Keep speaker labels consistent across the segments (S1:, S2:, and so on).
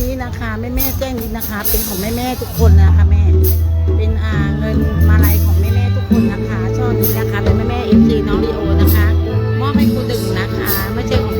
S1: นี้นะคะแม่แม่แจ้งนิดนะคะ เป็นของแม่แม่ทุกคนนะคะแม่ เป็นอ่าเงินมาลัยของแม่แม่ทุกคนนะคะช่อนี้นะคะเป็นแม่แม่เอฟซีน้องลีโอนะคะ มอบให้ครูดึงนะคะไม่ใช่ของ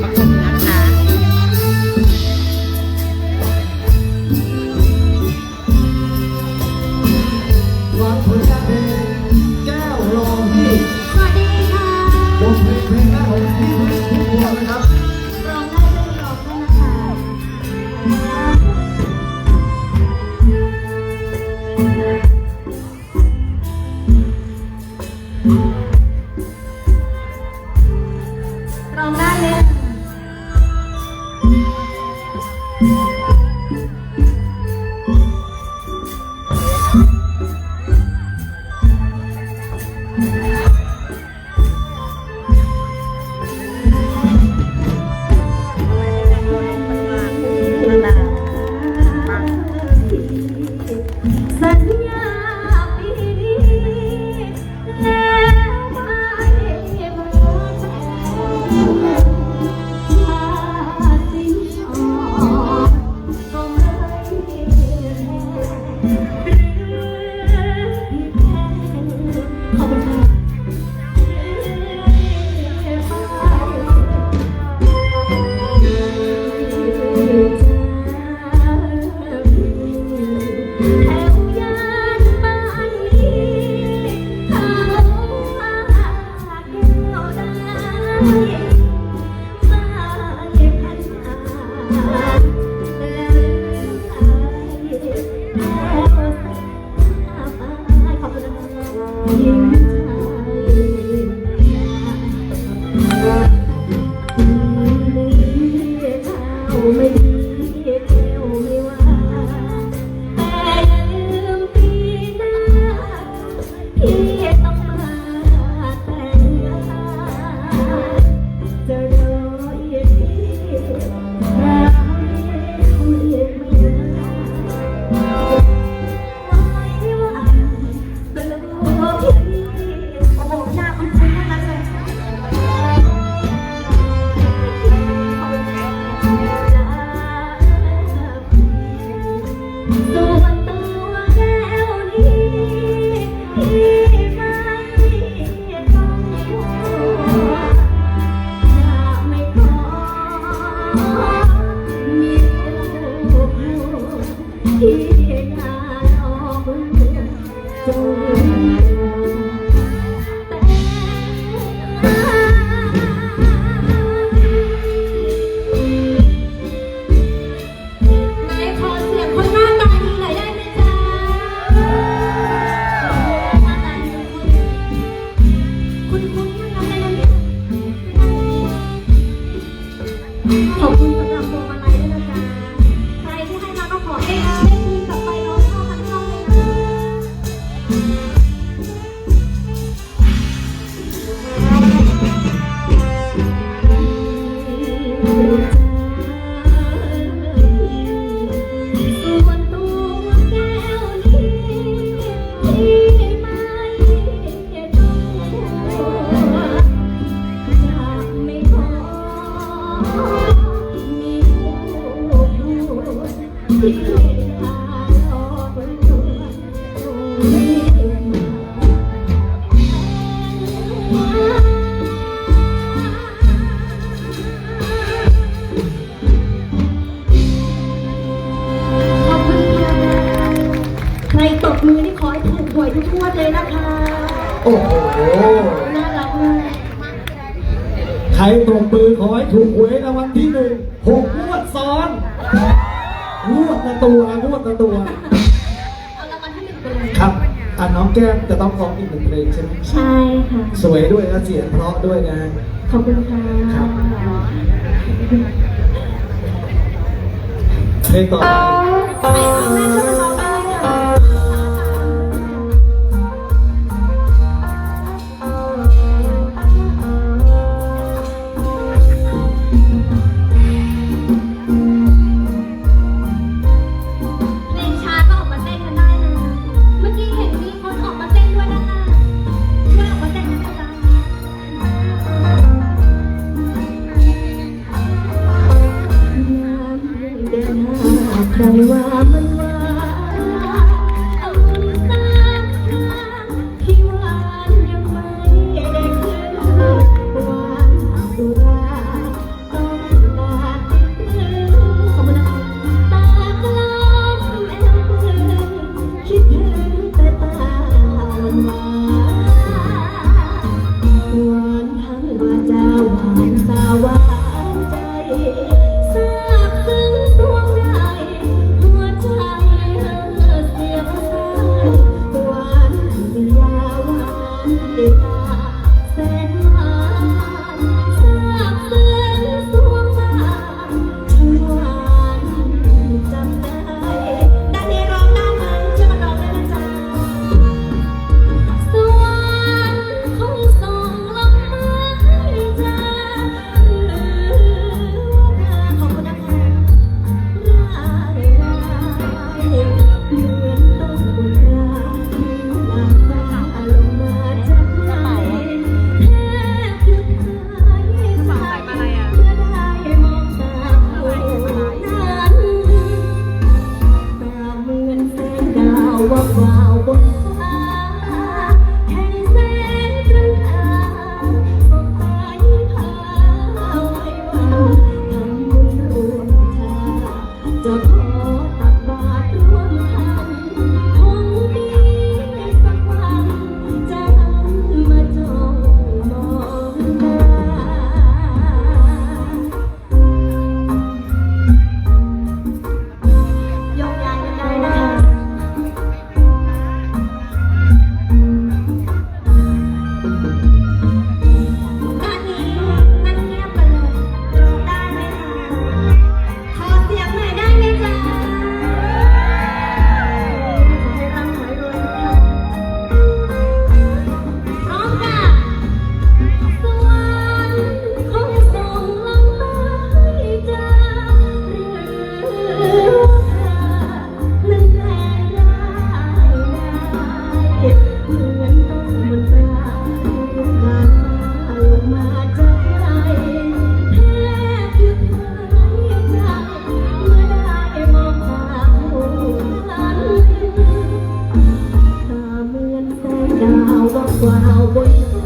S2: ข
S3: ใครตบมือนี่ขอให้ถูกหวยทุกงวดเลยนะคะ
S2: โอ้โห
S3: น่ารักมาก
S2: ใครตบมือขอให้ถูกหวยรางวัลที่หนึ่งหกงวดซ้อน งวดละตัวงวดละตัว
S3: เอารางวัลที่หนึ่งไปเลย
S2: ครับอะน้องแก้มจะต้องร้องอีกหนึ่งเพลงใช่ไหม
S3: ใช่ค่ะ
S2: สวยด้วยและเสียงเพราะด้วยนะ
S3: ขอบคุณค่ะ
S2: ครับ เพลงต่อไป
S3: เพ Very well. ดาวว่างเปล่า
S1: บน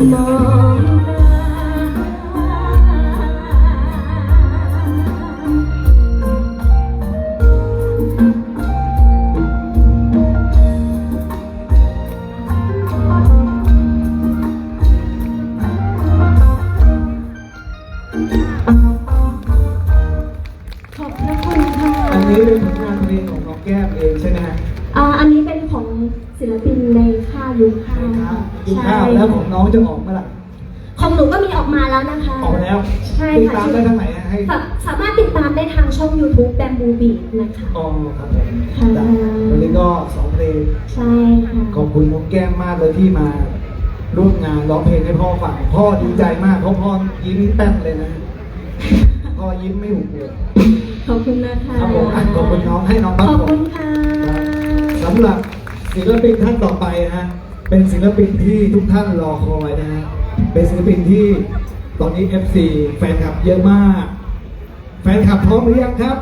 S1: ขอบพระคุณค่ะ
S2: อันนี้เป็นผลงานเพลงของน้องแก้มเองใช่ไหมฮะ
S1: อ่าอันนี้เป็นของ ศิลปินในค่ายยุคข้าว
S2: กินข้าวแล้วของน้องจะออกเมื่อไหร่
S1: ของหนูก็มีออกมาแล้วนะคะ
S2: ออกมาแล้ว
S1: ใช่
S2: ติด
S1: ค่ะ
S2: ตามได้ทางไหนอะให้
S1: สาสามารถติดตามได้ทางช่อง YouTube Bamboo Beat นะคะ
S2: อ๋อครับผม
S1: ค่ะ
S2: จ้ะวันนี้ก็สองเพลง
S1: ใช่ค่ะ
S2: ขอบคุณน้องแก้มมากเลยที่มาร่วมงานร้องเพลงให้พ่อฟังพ่อดีใจมากเพราะพ่อยิ้มแป้นเลยนะพ่อยิ้มไม่หุบเลย
S1: ขอบคุณนะคะ
S2: ครับผมอะขอบคุณน้องให้น้อง
S1: ข
S2: พัก
S1: อบ
S2: ผ่อ
S1: คุ
S2: น
S1: ณค่ะ
S2: สำหรับ ศิลปินท่านต่อไปนะฮะ เป็นศิลปินที่ทุกท่านรอคอยนะฮะ เป็นศิลปินที่ตอนนี้ FC แฟนคลับเยอะมาก แฟนคลับพร้อมหรือยังครับ